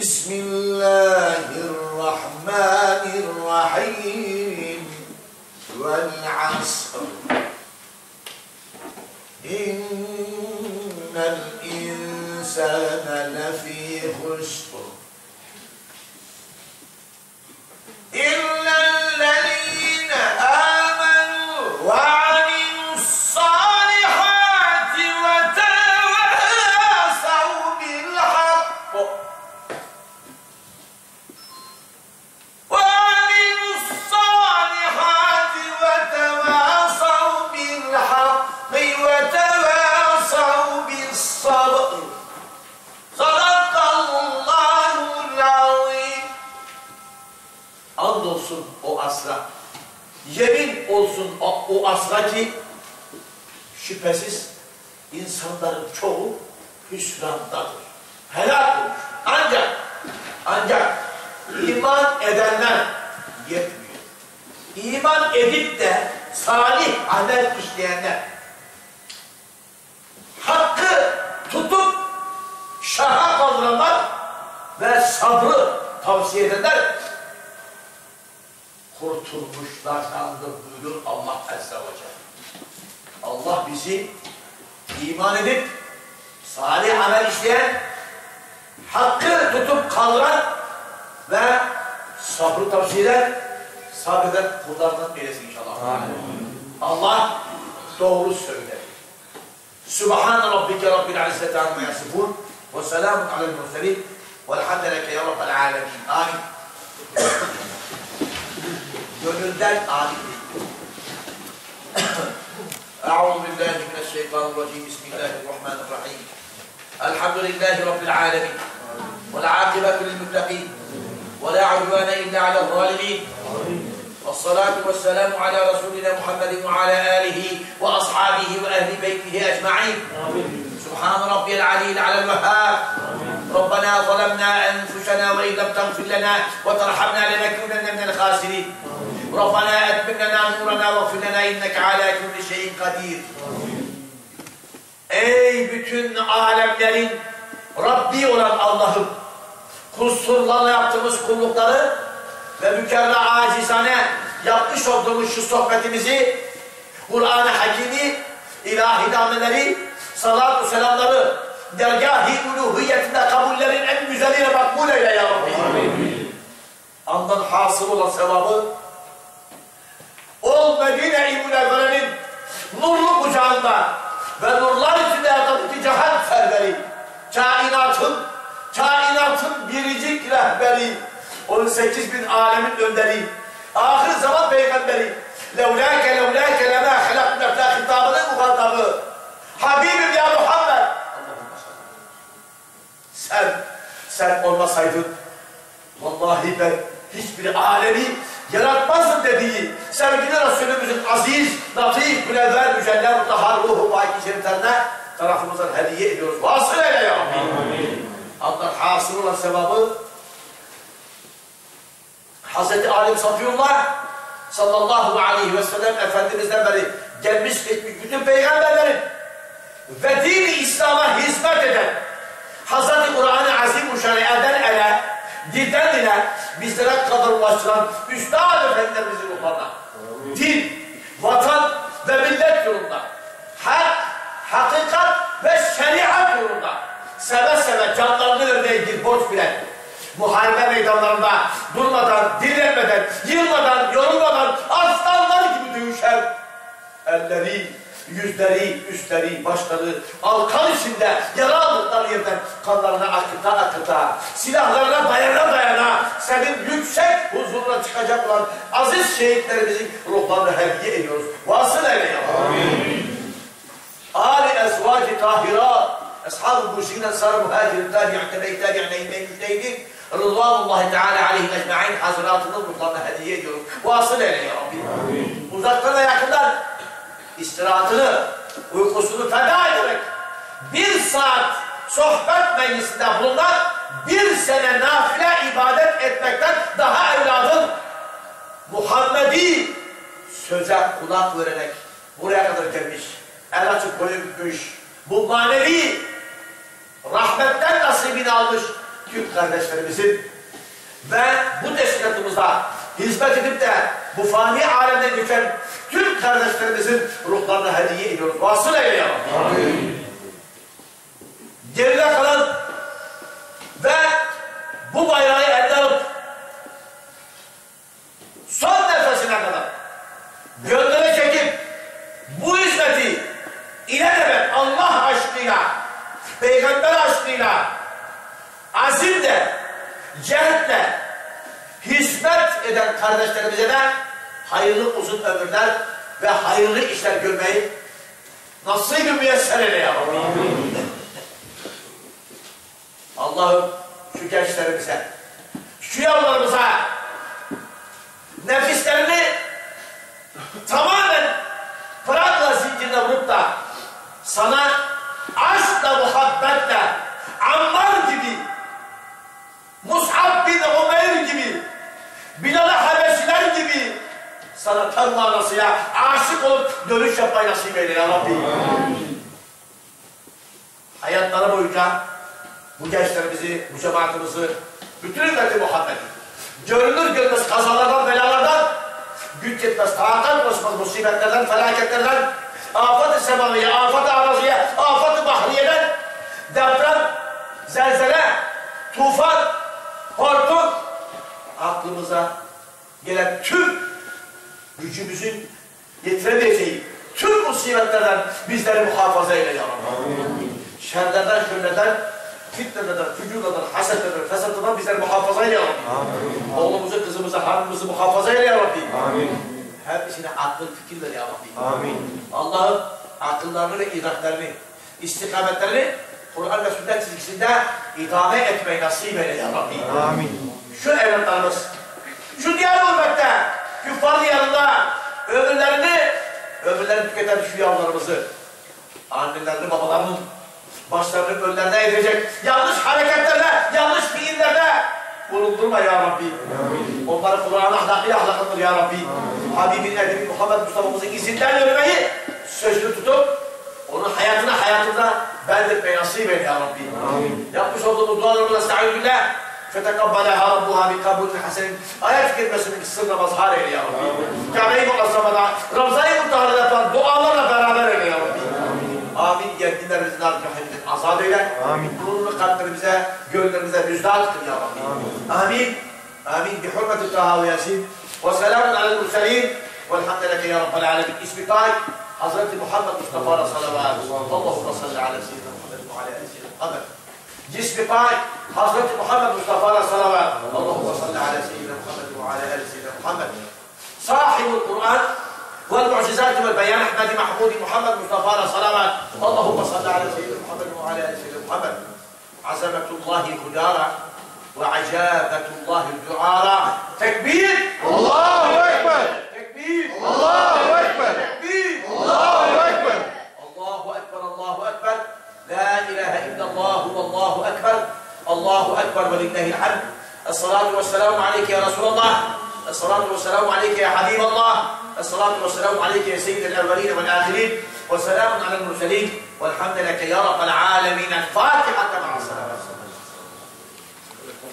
بسم الله الرحمن Andolsun o asra. Yemin olsun o, o asra ki şüphesiz insanların çoğu hüsrandadır. Helak olmuş. Ancak ancak iman edenler yetmiyor. İman edip de salih amel işleyenler hakkı tutup şaha kaldıranlar ve sabrı tavsiye edenler kurtulmuşlardandır buyurur Allah Azze ve Celle. Allah bizi iman edip salih amel işleyen, hakkı tutup kaldıran ve sabrı tavsiye eden, sabreden kullardan eylesin inşallah. Allah doğru söyler. Sübhane Rabbike Rabbil İzzeti Amma Yasifun ve selamun alel murselin velhamdüleke ya Rabbel Alemin. Amin. Gönülden amin. أعوذ بالله من الشيطان الرجيم. بسم الله الرحمن الرحيم. الحمد لله رب العالمين والعاقبة للمتقين ولا عدوان إلا على الظالمين. والصلاة والسلام على رسولنا محمد وعلى آله وأصحابه وأهل بيته أجمعين. سبحان ربي العلي على الوهاب ربنا ظلمنا أنفسنا وإن لم تغفر لنا وترحمنا لنكونن من الخاسرين. ربنا أتمم لنا نورنا واغفر لنا إنك على كل شيء قدير. Ey bütün alemlerin Rabbi olan Allah'ım kusurlarla yaptığımız kullukları ve mükerre acizane yapmış olduğumuz şu sohbetimizi Kur'an-ı Hakimi, ilahi nameleri, salat-ı selamları dergâh-i uluhiyetinde kabullerin en güzeline makbul eyle ya Rabbi. Andan hasıl olan sevabı o Medine-i Münevvere'nin nurlu kucağında ve nurlar içinde yatan iki cihan serveri, kainatın, kainatın rehberi, 18 bin alemin önderi, ahir zaman peygamberi, levlâke levlâke lemâ halaknâ hitabının muhatabı, Habibim ya Muhammed, sen, sen olmasaydın, vallahi ben hiçbir alemi yaratmazdım dediği sevgili Resulümüzün aziz, latif, münevver, müceller, mutahhar ruhu vaki şeriflerine tarafımızdan hediye ediyoruz. Vasıl eyle ya Rabbi. Allah hasıl olan sevabı Hz. Alim Safiyullah sallallahu aleyhi ve sellem Efendimiz'den beri gelmiş geçmiş bütün peygamberlerin ve dini İslam'a hizmet eden Hz. Kur'an-ı Azim eden ele, dilden dile bizlere kadar ulaştıran Üstad Efendilerimizin yüzleri, üstleri, başları alkan içinde yara aldıkları yerden kanlarına akıta akıta, silahlarına dayana dayana senin yüksek huzuruna çıkacak olan aziz şehitlerimizin ruhlarını hediye ediyoruz. Vasıl eyle Amin. Ali ezvacı tahirat, ashab-ı kurşiğin ensar-ı muhacirin tabi'in tebe-i tabi'in eyyime-i müjdeydik. Rıdvanullahi Teala aleyhim ecma'in hazıratının ruhlarını hediye ediyoruz. Vasıl eyle ya Rabbi. Uzaktan ve yakından istirahatını, uykusunu feda ederek bir saat sohbet meclisinde bulunan bir sene nafile ibadet etmekten daha evladın Muhammedi söze kulak vererek buraya kadar gelmiş, el açıp boyu bükmüş, bu manevi rahmetten nasibini almış, Türk kardeşlerimizin ve bu teşkilatımıza hizmet edip de bu fani alemde geçen Türk kardeşlerimizin ruhlarına hediye ediyoruz. Vasıl eyle ya Rabbi. Geride kalan ve bu bayrağı elde alıp son nefesine kadar gönlüne çekip bu hizmeti ilelebet Allah aşkıyla, peygamber aşkıyla, azimle, cehdle hizmet eden kardeşlerimize de hayırlı uzun ömürler ve hayırlı işler görmeyi nasip-i müyesser eyle ya. Allah'ım şu gençlerimize, şu yavrularımıza nefislerini tamamen Fırat'la zincirine vurup da sana sana tam manasıyla aşık olup dönüş yapmayı nasip eyle ya Rabbi. Hayatları boyunca bu gençlerimizi, bu cemaatimizi, bütün ümmeti Muhammed, görünür görmez kazalardan, belalardan, güç yetmez, takat basmaz musibetlerden, felaketlerden, afat-ı semaviye, afat-ı araziye, afat-ı bahriyeden, deprem, zelzele, tufan, hortum, aklımıza gelen tüm gücümüzün yetiremeyeceği tüm musibetlerden bizleri muhafaza eyle ya Rabbi. Şerlerden, şörlerden, fitnelerden, fücurlardan, hasetlerden, fesatlardan bizleri muhafaza eyle ya Rabbi. Oğlumuzu, kızımızı, hanımımızı muhafaza eyle ya Rabbi. Amin. Hepsine akıl, fikir ver ya Rabbi. Amin. Allah'ım akıllarını ve idraklarını, istikametlerini Kur'an ve sünnet çizgisinde idame etmeyi nasip eyle ya Rabbi. Amin. Şu evlatlarımız, şu diğer ümmette, küffar yanında ömürlerini, ömürlerini tüketen şu yavrularımızı, annelerini, babalarının başlarını önlerine edecek yanlış hareketlerle, yanlış fiillerde bulundurma ya Rabbi. Onları Kur'an'ın ahlakıyla ahlaklandır ya Rabbi. Habibin Edebi Muhammed Mustafa'mızın izinden yürümeyi sözünü tutup onun hayatına hayatında bendirmeyi nasip eyle ya Rabbi. Yapmış olduğumuz dualarımızla estaizu billah. فتقبلها ربها بقبول حسن. آية كتير بس من السنة بظهر يا رب كما يقول الله سبحانه رمزاي منتهى لفان بو آمنا برابر يا رب آمين. يا دينا رزنا رحمة أزاد إلى. آمين. كلنا قدر بزا قلنا بزا رزنا رحمة يا ربي. آمين. آمين. بحرمة الطه وياسين وسلام على المرسلين. والحمد لك يا رب العالمين. اسم طارق حضرت محمد مصطفى صلى الله عليه وسلم. اللهم صل على سيدنا محمد وعلى آل سيدنا جسم طاي حضرة محمد مصطفى صلوات اللهم صل على سيدنا محمد وعلى آل سيدنا محمد. صاحب القرآن والمعجزات والبيان أحمد محمود محمد مصطفى صلوات اللهم صل على سيدنا محمد وعلى آل سيدنا محمد. عزمة الله هدارة وعجابة الله الدعارة تكبير. الله أكبر. تكبير. الله أكبر تكبير الله أكبر الله أكبر الله أكبر لا إله إلا الله أكبر الله أكبر ولله الحمد. الصلاة والسلام عليك يا رسول الله. الصلاة والسلام عليك يا حبيب الله. الصلاة والسلام عليك يا سيد الأولين والآخرين. وسلام على المرسلين. والحمد لك يا رب العالمين. الفاتحة مع